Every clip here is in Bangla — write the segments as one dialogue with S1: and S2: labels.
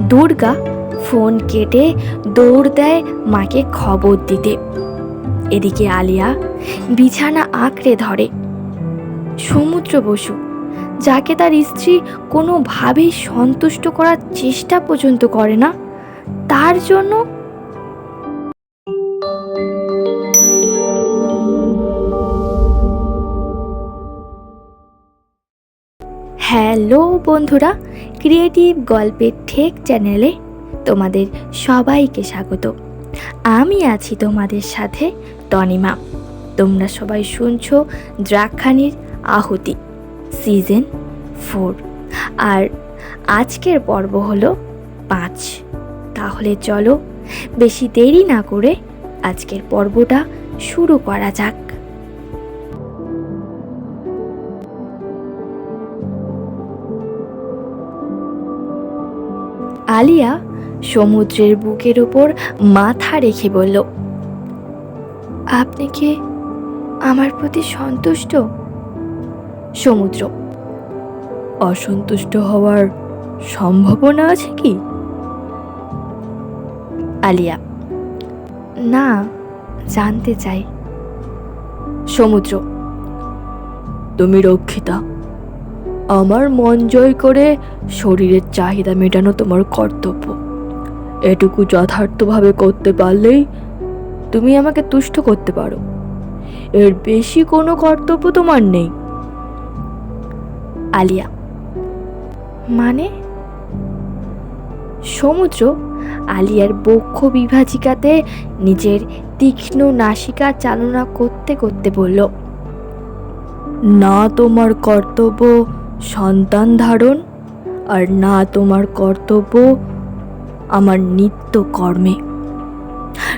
S1: দুর্গা ফোন কেটে দৌড় দেয় মাকে খবর দিতে। এদিকে আলিয়া বিছানা আঁকড়ে ধরে। সমুদ্র বসু, যাকে তার স্ত্রী কোনোভাবেই সন্তুষ্ট করার চেষ্টা পর্যন্ত করে না, তার জন্য হ্যালো বন্ধুরা ক্রিয়েটিভ গল্পের ঠেক চ্যানেলে তোমাদের সবাইকে স্বাগত। আমি আছি তোমাদের সাথে টনিমা তোমরা সবাই শুনছো দ্রাক্ষানির আহুতি সিজন ফোর আর আজকের পর্ব হলো পাঁচ। তাহলে চলো, বেশি দেরি না করে আজকের পর্বটা শুরু করা যাক। আলিয়া সমুদ্রের বুকের উপর মাথা রেখে বলল, আপনি কি আমার প্রতি সন্তুষ্ট? সমুদ্র, অসন্তুষ্ট হওয়ার সম্ভাবনা আছে কি? আলিয়া, না, জানতে চাই। সমুদ্র, তুমি রক্ষিতা। আমার মন জয় করে শরীরের চাহিদা মেটানো তোমার কর্তব্য। এটুকু যথার্থভাবে করতে পারলেই তুমি আমাকে তুষ্ট করতে পারো। এর বেশি কোনো কর্তব্য তোমার নেই। আলিয়া। মানে? সমুদ্র আলিয়ার বক্ষ বিভাজিকাতে নিজের তীক্ষ্ণ নাসিকা চালনা করতে করতে বলল, না তোমার কর্তব্য সন্তান ধারণ আর না তোমার কর্তব্য আমার নিত্য কর্মে।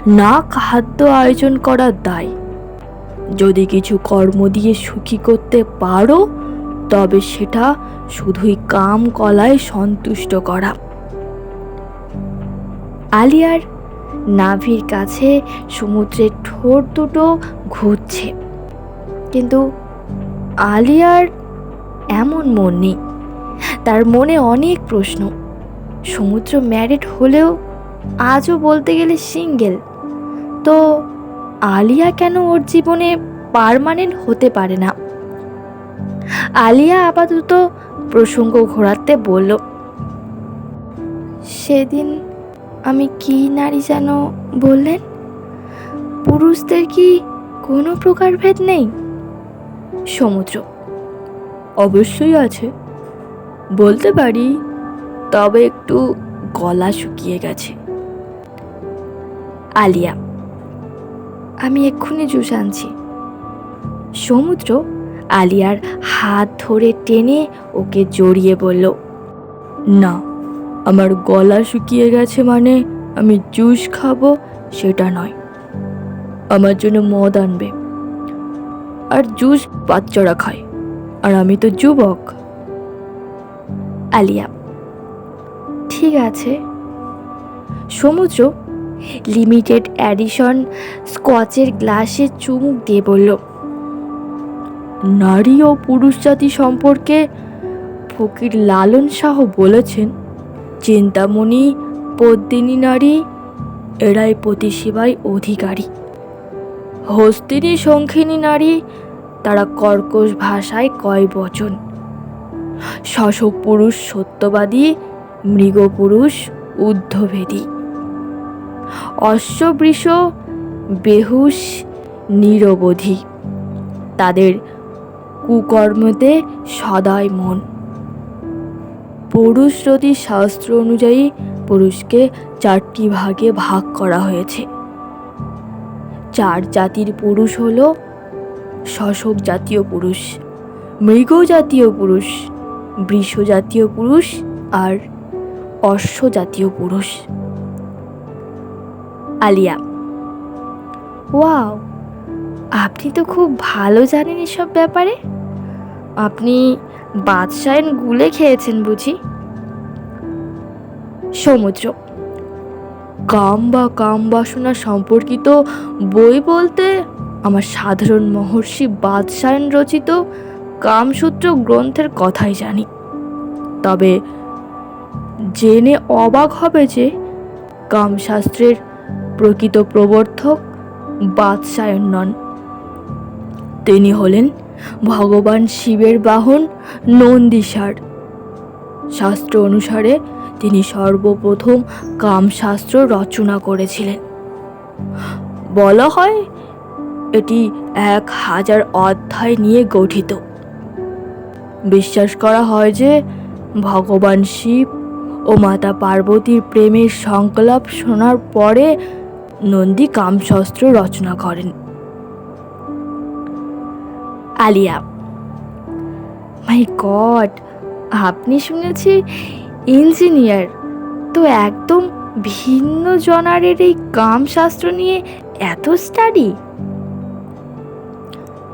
S1: না খাদ্য আয়োজন করার দায়। যদি কিছু কর্ম দিয়ে সুখী করতে পারো, তবে সেটা শুধুই কাম কলায় সন্তুষ্ট করা। আলিয়ার নাভির কাছে সমুদ্রের ঠোঁট দুটো ঘুরছে। কিন্তু আলিয়ার এমন মন নেই। তার মনে অনেক প্রশ্ন। সমুদ্র ম্যারিড হলেও আজও বলতে গেলে সিঙ্গেল। তো আলিয়া কেন ওর জীবনে পারমানেন্ট হতে পারে না? আলিয়া আপাতত প্রসঙ্গ ঘোরাতে বলল, সেদিন আমি কি নারী যেন বললেন? পুরুষদের কি কোনো প্রকার ভেদ নেই? সমুদ্র অবশ্যই আছে। বলতে পারি, তবে একটু গলা শুকিয়ে গেছে। আলিয়া, আমি এক্ষুনি জুস আনছি। সমুদ্র আলিয়ার হাত ধরে টেনে ওকে জড়িয়ে বলল, না, আমার গলা শুকিয়ে গেছে মানে আমি জুস খাব সেটা নয়। আমার জন্য মদ আনবে। আর জুস বাচ্চারা খায়। আর আমি তো যুবক। আলিয়া। ঠিক আছে। সমুদ্র লিমিটেড অ্যাডিশন স্কচের গ্লাসে চুমুক দিয়ে বলল নারী ও পুরুষ জাতি সম্পর্কে ফকির লালন শাহ বলেছেন চিন্তামণি পদ্মিনী নারী এরাই প্রতিসেবায় অধিকারী। হস্তিনী শঙ্খিনী নারী তারা কর্কশ ভাষায় কয় বচন। শশক পুরুষ সত্যবাদী মৃগপুরুষ ঊর্ধ্বভেদী। অশ্ববৃষ বেহুশ, নিরবধি। তাদের কুকর্মতে সদাই মন। পুরুষরতি শাস্ত্র অনুযায়ী পুরুষকে চারটি ভাগে ভাগ করা হয়েছে। চার জাতির পুরুষ হল শশক জাতীয় পুরুষ, মৃগ জাতীয় পুরুষ, বৃষ জাতীয় পুরুষ আর অশ্ব জাতীয় পুরুষ। আলিয়া, ওয়াও, আপনি তো খুব ভালো জানেন এসব ব্যাপারে। আপনি বাদশায়ন গুলে খেয়েছেন বুঝি। সমুদ্র কাম বা কাম বাসনা সম্পর্কিত বই বলতে আমার সাধারণ মহর্ষি বাদশায়ন রচিত কামসূত্র গ্রন্থের কথাই জানি। তবে জেনে অবাক হবে যে কামশাস্ত্রের প্রকৃত প্রবর্তক বাদশায়ন নন। তিনি হলেন ভগবান শিবের বাহন নন্দীসার। শাস্ত্র অনুসারে তিনি সর্বপ্রথম কামশাস্ত্র রচনা করেছিলেন। বলা হয় এটি এক হাজার অধ্যায় নিয়ে গঠিত। বিশ্বাস করা হয় যে, ভগবান শিব ও মাতা পার্বতীর প্রেমের সংকলাপ শোনার পরে নন্দী কামশস্ত্র রচনা করেন। আলিয়া, মাই গড, আপনি শুনেছি ইঞ্জিনিয়ার। তো একদম ভিন্ন জনারের এই কামশাস্ত্র নিয়ে এত স্টাডি?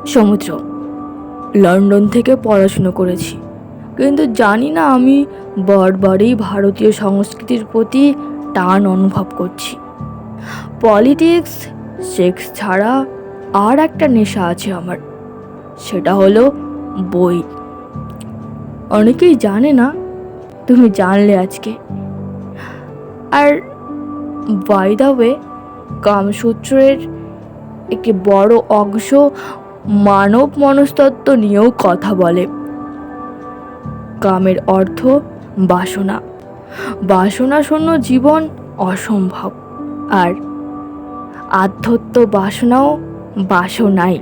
S1: সমুদ্র। লন্ডন থেকে পড়াশুনো করেছি। কিন্তু জানি না আমি বারবারই ভারতীয় সংস্কৃতির প্রতি টান অনুভব করছি। পলিটিক্স, সেক্স ছাড়া আর একটা নেশা আছে আমার। সেটা হলো বই। অনেকেই জানে না, তুমি জানলে আজকে। আর বাই ওয়ে কামসূত্রের একটি বড় অংশ মানব মনস্তত্ত্ব নিয়েও কথা বলে। কামের অর্থ বাসনা। বাসনা শূন্য জীবন অসম্ভব। আর আধ্যাত্ম বাসনাও বাসনাই।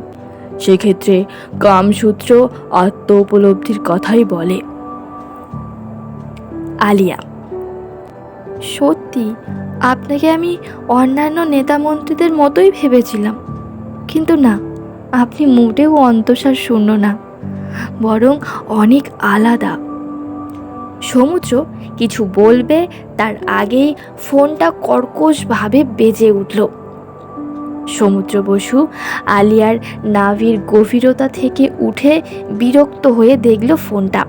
S1: সেক্ষেত্রে কামসূত্র আত্ম উপলব্ধির কথাই বলে। আলিয়া, সত্যি আপনাকে আমি অন্যান্য নেতা মন্ত্রীদের মতোই ভেবেছিলাম। কিন্তু না। আপনি মোটেও অন্তঃসার শূন্য না, বরং অনেক আলাদা। সমুদ্র কিছু বলবে, তার আগেই ফোনটা কর্কশভাবে বেজে উঠল। সমুদ্র বসু আলিয়ার নাভির গভীরতা থেকে উঠে বিরক্ত হয়ে দেখল ফোনটা।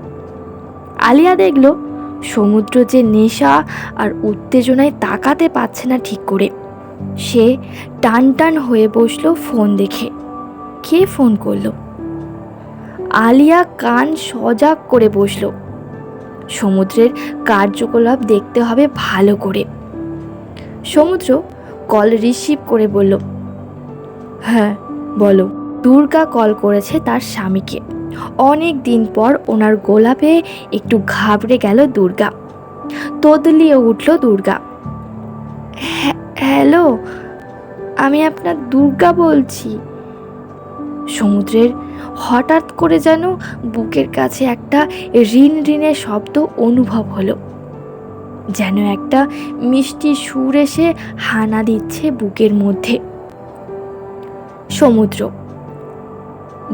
S1: আলিয়া দেখল, সমুদ্র যে নেশা আর উত্তেজনায় তাকাতে পারছে না ঠিক করে। সে টান টান হয়ে বসল ফোন দেখে। কে ফোন করল। আলিয়া কান সজাগ করে বসল। সমুদ্রের কার্যকলাপ দেখতে হবে ভালো করে। সমুদ্র কল রিসিভ করে বলল হ্যাঁ বলো। দুর্গা কল করেছে তার স্বামীকে। অনেক দিন পর ওনার গোলাপে একটু ঘাবড়ে গেল দুর্গা। তোদলিয়ে উঠল দুর্গা "হ্যাঁ, হ্যালো আমি আপনার দুর্গা বলছি। সমুদ্রের, হঠাৎ করে যেন বুকের কাছে একটা ঋণ ঋণের শব্দ অনুভব হলো। যেন একটা মিষ্টি সুর এসে হানা দিচ্ছে বুকের মধ্যে। সমুদ্র,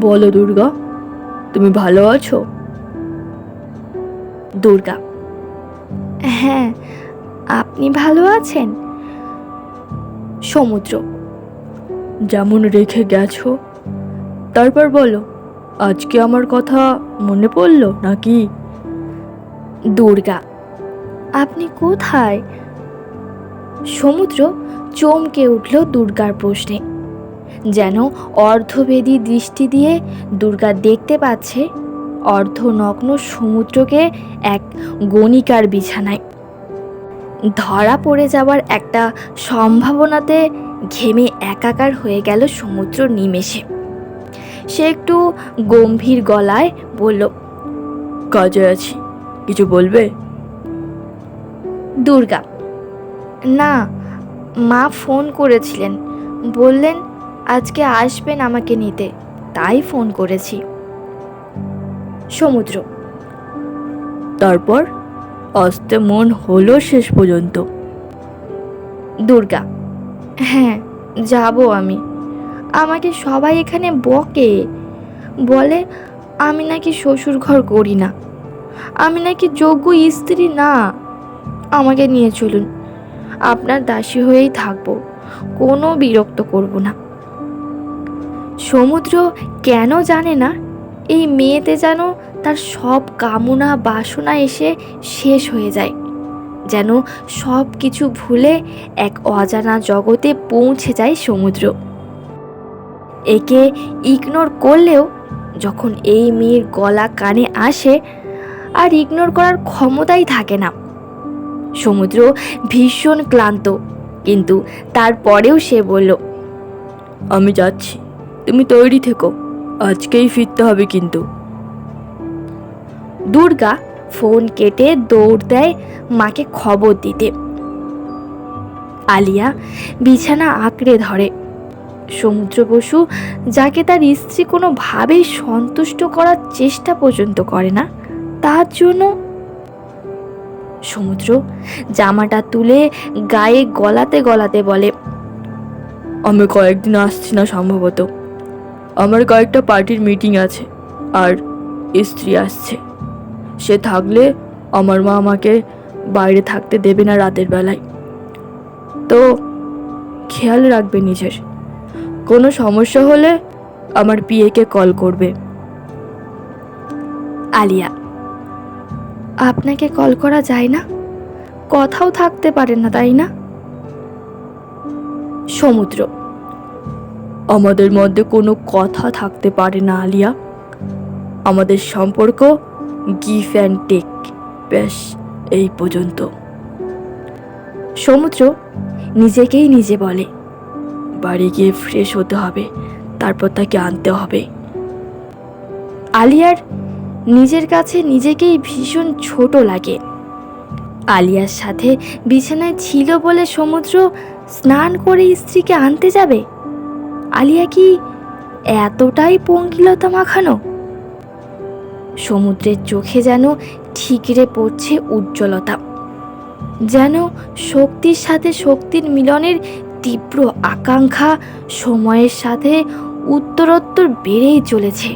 S1: বলো দুর্গা, তুমি ভালো আছো? দুর্গা হ্যাঁ আপনি ভালো আছেন? সমুদ্র, যেমন রেখে গেছো তারপর বলো, আজকে আমার কথা মনে পড়ল নাকি? দুর্গা, আপনি কোথায়? সমুদ্র চমকে উঠল দুর্গার প্রশ্নে। যেন অর্ধবেদী দৃষ্টি দিয়ে দুর্গা দেখতে পাচ্ছে অর্ধনগ্ন সমুদ্রকে এক গণিকার বিছানায়। ধরা পড়ে যাওয়ার একটা সম্ভাবনাতে ঘেমে একাকার হয়ে গেল সমুদ্র নিমেষে। সে একটু গম্ভীর গলায় বলল কাজে আছি কিছু বলবে? দুর্গা। না মা ফোন করেছিলেন। বললেন আজকে আসবেন আমাকে নিতে। তাই ফোন করেছি। সমুদ্র। তারপর? আসতে মন হলো শেষ পর্যন্ত। দুর্গা। হ্যাঁ যাব আমি। আমাকে সবাই এখানে বকে। বলে, আমি নাকি শ্বশুর ঘর করি না। আমি নাকি যোগ্য স্ত্রী না। আমাকে নিয়ে চলুন। আপনার দাসী হয়েই থাকব। কোনো বিরক্ত করব না। সমুদ্র কেন জানে না, এই মেয়েতে যেন তার সব কামনা বাসনা এসে শেষ হয়ে যায়। যেন সব কিছু ভুলে এক অজানা জগতে পৌঁছে যায় সমুদ্র। একে ইগনোর করলেও যখন এই মেয়ের গলা কানে আসে, আর ইগনোর করার ক্ষমতাই থাকে না। সমুদ্র ভীষণ ক্লান্ত, কিন্তু তারপরেও সে বলল,
S2: আমি যাচ্ছি, তুমি তৈরি থেকো, আজকেই ফিরতে হবে কিন্তু।
S1: দুর্গা ফোন কেটে দৌড় দেয় মাকে খবর দিতে। আলিয়া বিছানা আঁকড়ে ধরে। সমুদ্র বসু যাকে তার স্ত্রী কোনোভাবেই সন্তুষ্ট করার চেষ্টা পর্যন্ত করে না। তার জন্য সমুদ্র জামাটা তুলে গায়ে গলাতে গলাতে বলে
S2: আমি কয়েকদিন আসছি না সম্ভবত। আমার কয়েকটা পার্টির মিটিং আছে, আর স্ত্রী আসছে। সে থাকলে আমার মা আমাকে বাইরে থাকতে দেবে না রাতের বেলায়। তো খেয়াল রাখবে নিজের। কোনো সমস্যা হলে আমার পিএকে কল করবে।
S1: আলিয়া, আপনাকে কল করা যায় না? কথাও থাকতে পারে না, তাই না? সমুদ্র,
S2: আমাদের মধ্যে কোনো কথা থাকতে পারে না, আলিয়া। আমাদের সম্পর্ক গিফ অ্যান্ড টেক, ব্যাস, এই পর্যন্ত।
S1: সমুদ্র নিজেকেই নিজে বলে।
S2: বাড়ি গিয়ে ফ্রেশ হতে হবে, তারপর তাকে আনতে হবে।
S1: আলিয়ার নিজের কাছে নিজেকেই ভীষণ ছোট লাগে। আলিয়ার সাথে বিছানায় ছিল বলে সমুদ্র স্নান করে স্ত্রীকে আনতে যাবে? আলিয়া কি এতটাই পঙ্কিলতা মাখানো? সমুদ্রের চোখে যেন ঠিকরে পড়ছে উজ্জ্বলতা। যেন শক্তির সাথে শক্তির মিলনের তীব্র আকাঙ্ক্ষা সময়ের সাথে উত্তরোত্তর বেড়েই চলেছে।